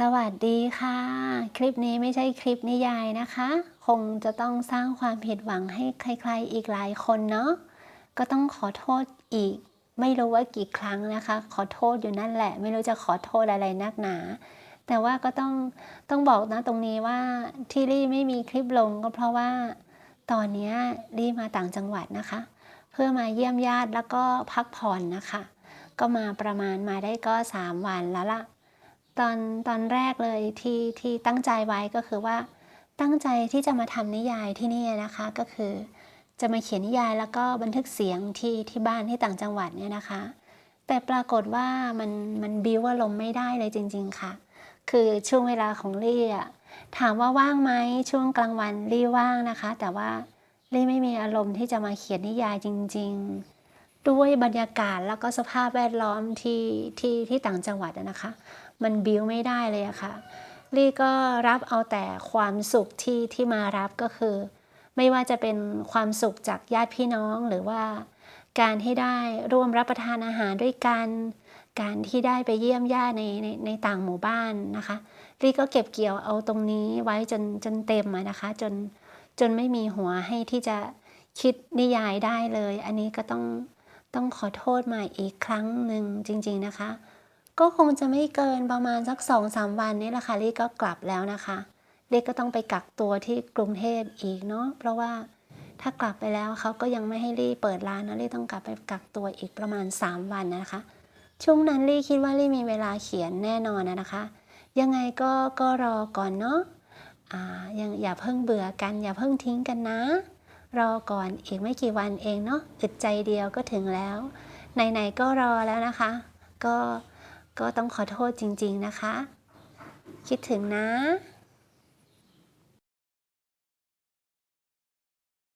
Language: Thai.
สวัสดีค่ะ คลิปนี้ไม่ใช่คลิปนิยายนะคะ คงจะต้องสร้างความผิดหวังให้ใครๆอีกหลายคนเนาะก็ต้องขอโทษอีก ไม่รู้ว่ากี่ครั้งนะคะ ขอโทษอยู่นั่นแหละ ไม่รู้จะขอโทษอะไรนักหนา แต่ว่าก็ต้องต้องบอกนะตรงนี้ว่าที่รี่ไม่มีคลิปลงก็เพราะว่า ตอนนี้รี่มาต่างจังหวัดนะคะ เพื่อมาเยี่ยมญาติแล้วก็พักผ่อนนะคะ ก็มาประมาณมาได้ก็ 3 วันแล้วล่ะ ตอนตอนแรกเลยที่ที่ตั้งใจไว้ก็คือว่า ตั้งใจที่จะมาทำนิยายที่นี่นะคะก็คือ จะมาเขียนนิยายแล้วก็บันทึกเสียงที่ที่บ้านที่ต่างจังหวัดเนี่ยนะคะ แต่ปรากฏว่ามันมันบิวอารมณ์ไม่ได้เลยจริง ๆค่ะ คือช่วงเวลาของลี่อะถามว่าว่างไหมช่วงกลางวันลี่ว่างนะคะ แต่ว่าลี่ไม่มีอารมณ์ที่จะมาเขียนนิยายจริง ๆ ด้วยบรรยากาศแล้วก็สภาพแวดล้อมที่ที่ที่ต่างจังหวัดนะคะ มันบิวไม่ได้เลยอะค่ะลี่ก็รับเอาแต่ความสุขที่ที่มารับก็คือ ไม่ว่าจะเป็นความสุขจากญาติพี่น้องหรือว่า การที่ได้ร่วมรับประทานอาหารด้วยกัน การที่ได้ไปเยี่ยมญาติในในในต่างหมู่บ้านนะคะลี่ก็เก็บเกี่ยวเอาตรงนี้ไว้จนจนเต็มนะคะ จนจนไม่มีหัวให้ที่จะคิดนิยายได้เลย อันนี้ก็ต้อง ต้องขอโทษมาอีกครั้งหนึ่งจริง ๆนะคะ ก็คงจะไม่เกินประมาณสักสองสามวันนี้แหละค่ะลี่ก็กลับแล้วนะคะลี่ก็ต้องไปกักตัวที่กรุงเทพอีกเนาะเพราะว่าถ้ากลับไปแล้วเขาก็ยังไม่ให้ลี่เปิดร้านนะลี่ต้องกลับไปกักตัวอีกประมาณ 3 วันนะคะ ช่วงนั้นลี่คิดว่าลี่มีเวลาเขียนแน่นอนนะนะคะ ยังไงก็ก็รอก่อนเนาะอ่ายังอย่าเพิ่งเบื่อกัน อย่าเพิ่งทิ้งกันนะ รอก่อนอีกไม่กี่วันเองเนาะอึดใจเดียวก็ถึงแล้วไหนๆก็รอแล้วนะคะ ก็ก็ต้องขอโทษจริง ๆนะคะ คิดถึงนะ